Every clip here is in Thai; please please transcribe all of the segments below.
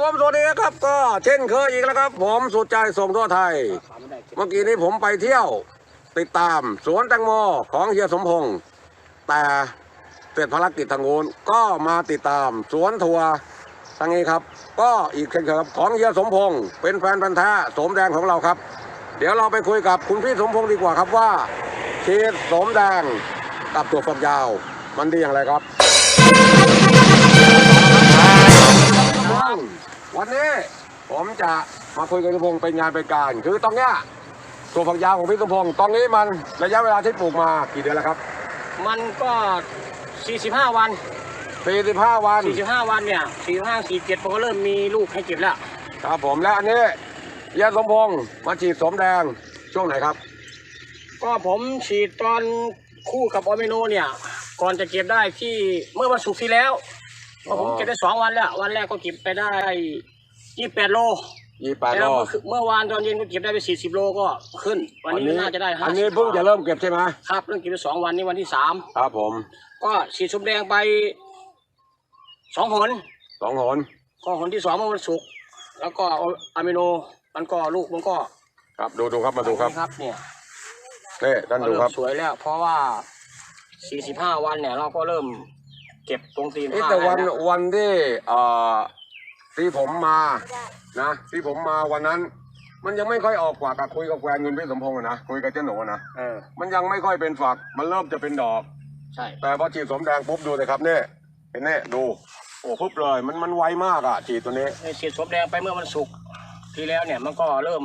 ผมสวัสดีครับก็เช่นเคยอีกแล้วครับ ผมสุดใจส่งทั่วไทย เมื่อกี้นี้ผมไปเที่ยว ติดตามสวนแตงโมของเฮียสมพงษ์แต่เสร็จภารกิจทางโน้นก็มาติดตามสวนทัวร์ทางนี้ครับ ก็อีกเช่นเคยครับของเฮียสมพงษ์เป็นแฟนพันธ์แท้สมแดงของเราครับ เดี๋ยวเราไปคุยกับคุณพี่สมพงษ์ดีกว่าครับว่าฉีดสมแดงกับตัวฝักยาว มันดีอย่างไรครับ วันนี้ผมจะมาคุยกับพี่สมพงษ์เป็นงานเป็นการ คือตรงเนี้ยตัวฝักยาวของพี่สมพงษ์ตอนนี้มันระยะเวลาที่ปลูกมากี่เดือนแล้วครับมันก็ 45 วัน 45 วัน 45 วันเนี่ย45 47ผมก็เริ่มมีลูกให้เก็บแล้ว ครับผมและอันนี้เฮียสมพงษ์มาฉีดสมแดงช่วงไหนครับ ก็ผมฉีดตอนคู่กับออร์เมโนเนี่ย ก่อนจะเก็บได้ที่เมื่อวันศุกร์ที่แล้ว ก็ผมอ๋อเก็บได้สองวันแล้ววันแรกก็เก็บไปได้28โล28แล้โลวเมื่อคืนเมื่อวานตอนเย็นก็เก็บได้ไป40โลก็ขึ้น วันนี้น่าจะได้50อันนี้เพิ่งจะเริ่มเก็บใช่ไหมครับเริ่มเก็บไปสองวันนี้วันที่สามครับผม ก็ฉีดสมแดงไปสองหนสองหนก็หนที่สองเมื่อวันศุกร์แล้วก็อะมิโนมันก็ลูกมันก็ ครับดูดูครับมาดูครับครับเนี่ยนี่ท่านดูครับเมสวยแล้ว เพราะว่า45วันเนี่ยเราก็เริ่ม เก็บตรงตีนเอ๊ะผ้าแต่วันได้แล้ววันที่เอ่อที่ผมมานะที่ผมมาวันนั้น มันยังไม่ค่อยออกกว่ากับคุยกับแฟนเงินพี่สมพงษ์อะนะคุยกับเจ้าหนูอะนะเออ มันยังไม่ค่อยเป็นฝัก มันเริ่มจะเป็นดอก ใช่ แต่พอฉีดสมแดงปุ๊บดูเลยครับเนี่ยเห็นเนี่ยดู โอ้ปุ๊บเลยมันมันไวมากอะฉีดตัวนี้ไอ้ฉีดสมแดงไปเมื่อวันศุกร์ที่แล้วเนี่ยมันก็เริ่ม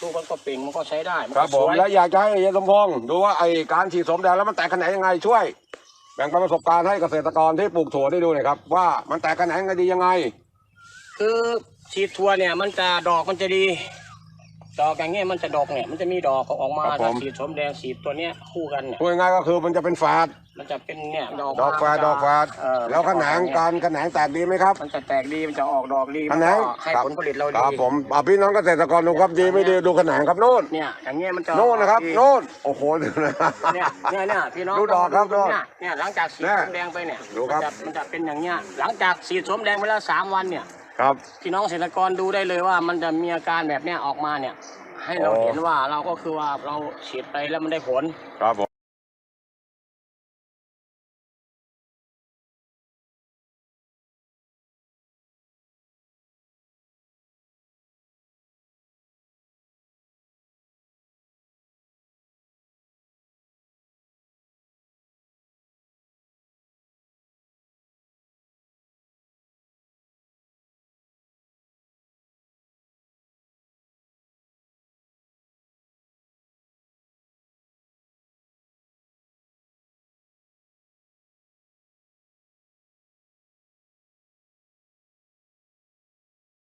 ลูกมันก็เปล่งมันก็ใช้ได้มันครัก็บสผมวยและอยากจะให้เฮียสมพงษ์ดูว่าไอการฉีดสมแดงแล้วมันแตกขนาดยังไงช่วย แบ่งปันประสบการณ์ให้เกษตรกรที่ปลูกถั่วได้ดูหน่อยครับ ว่ามันแตกขนาดยังไงดียังไง คือฉีดทัวเนี่ยมันจะดอกมันจะดี ดอกอย่างเงี้ยมันจะดอกเนี่ยมันจะมีดอกออกมาครับผม ถ้าฉีดสมแดงฉีดตัวเนี้ยคู่กันเนี่ยพูดง่ายๆก็คือมันจะเป็นฝาด มันจะเป็นเนี่ยดอกดอกฝาดมันจะดอกฝาดเออแล้วขนงมัจะออกการขนงแตกดีไหมครับมันจะแตกดีมันจะออกดอกดีขมันนก็งให้ครับผลผลิตเราคดีรับผมอะพี่น้องเกษตรกรดูครับดีไม่ดีดูขนงครับโน่นเนี่ยอย่างเงี้ยมันจะโน่นนะครับดีโน่นโอ้โหดูนะ เนี่ยเนี่ยเนี่ยพี่น้องดูดอกครับดูโน่นเนี่ยเนี่ยหลังจากฉีดเนี่ยสมแดงไปเนี่ยดูครับ มันจะมันจะเป็นอย่างเงี้ยหลังจากฉีดสมแดงไปแล้วสามวันเนี่ย ครับพี่น้องเกษตรกรดูได้เลยว่ามันจะมีอาการแบบเนี้ยออกมาเนี่ย ให้เราอ๋อเห็นว่าเราก็คือว่าเราฉีดไปแล้วมันได้ผล ครับผ